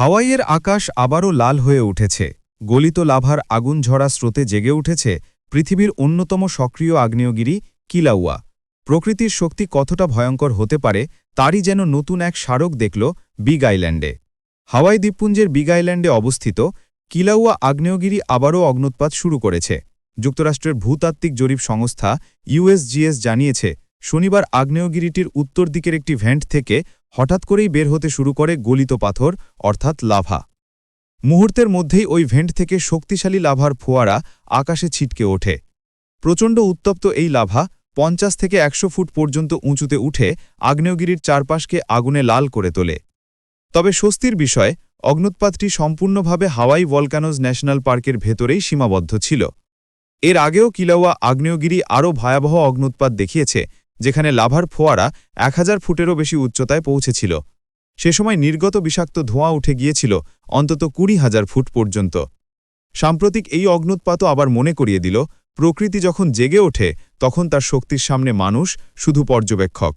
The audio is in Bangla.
হাওয়াইয়ের আকাশ আবারও লাল হয়ে উঠেছে। গলিত লাভার আগুন ঝরা স্রোতে জেগে উঠেছে পৃথিবীর অন্যতম সক্রিয় আগ্নেয়গিরি কিলাউয়া। প্রকৃতির শক্তি কতটা ভয়ঙ্কর হতে পারে, তারই যেন নতুন এক স্মারক দেখল বিগ আইল্যান্ডে। হাওয়াই দ্বীপপুঞ্জের বিগ আইল্যান্ডে অবস্থিত কিলাউয়া আগ্নেয়গিরি আবারও অগ্নুৎপাত শুরু করেছে। যুক্তরাষ্ট্রের ভূতাত্ত্বিক জরিপ সংস্থা ইউএসজিএস জানিয়েছে শনিবার আগ্নেয়গিরিটির উত্তর দিকের একটি ভেন্ট থেকে হঠাৎ করেই বের হতে শুরু করে গলিত পাথর, অর্থাৎ লাভা। মুহূর্তের মধ্যেই ওই ভেন্ট থেকে শক্তিশালী লাভার ফোয়ারা আকাশে ছিটকে ওঠে। প্রচণ্ড উত্তপ্ত এই লাভা পঞ্চাশ থেকে একশো ফুট পর্যন্ত উঁচুতে উঠে আগ্নেয়গিরির চারপাশকে আগুনে লাল করে তোলে। তবে স্বস্তির বিষয় অগ্নুৎপাতটি সম্পূর্ণভাবে হাওয়াই ভলকানোজ ন্যাশনাল পার্কের ভেতরেই সীমাবদ্ধ ছিল। এর আগেও কিলাওয়া আগ্নেয়গিরি আরও ভয়াবহ অগ্নুৎপাত দেখিয়েছে যেখানে লাভার ফোয়ারা এক হাজার ফুটেরও বেশি উচ্চতায় পৌঁছেছিল। সে সময় নির্গত বিষাক্ত ধোঁয়া উঠে গিয়েছিল অন্তত কুড়ি হাজার ফুট পর্যন্ত। সাম্প্রতিক এই অগ্নুৎপাতও আবার মনে করিয়ে দিল, প্রকৃতি যখন জেগে ওঠে, তখন তার শক্তির সামনে মানুষ শুধু পর্যবেক্ষক।